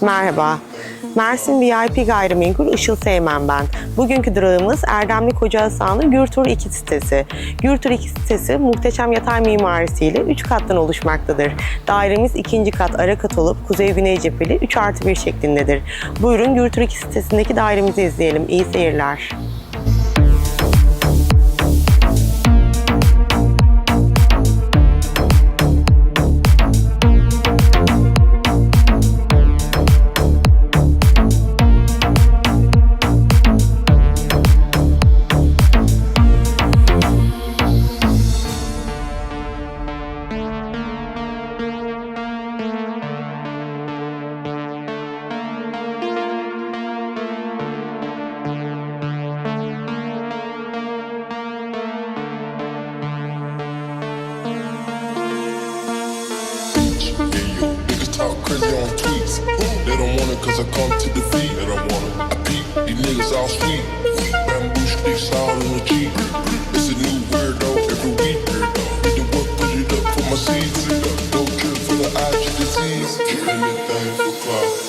Merhaba. Mersin VIP Gayrimenkul Işıl Seymen ben. Bugünkü durağımız Erdemli Koca Hasanlı Gürtur 2 sitesi. Gürtur 2 sitesi muhteşem yatay mimarisiyle 3 kattan oluşmaktadır. Dairemiz ikinci kat ara kat olup kuzey güney cepheli 3 artı 1 şeklindedir. Buyurun Gürtur 2 sitesindeki dairemizi izleyelim. İyi seyirler. I come to the beat and I wanna I peep, these niggas all sweet Bamboo sticks all in the Jeep. It's a new weirdo every week. Get the work, put it up for my seat. Don't care for the IG disease Anything for clout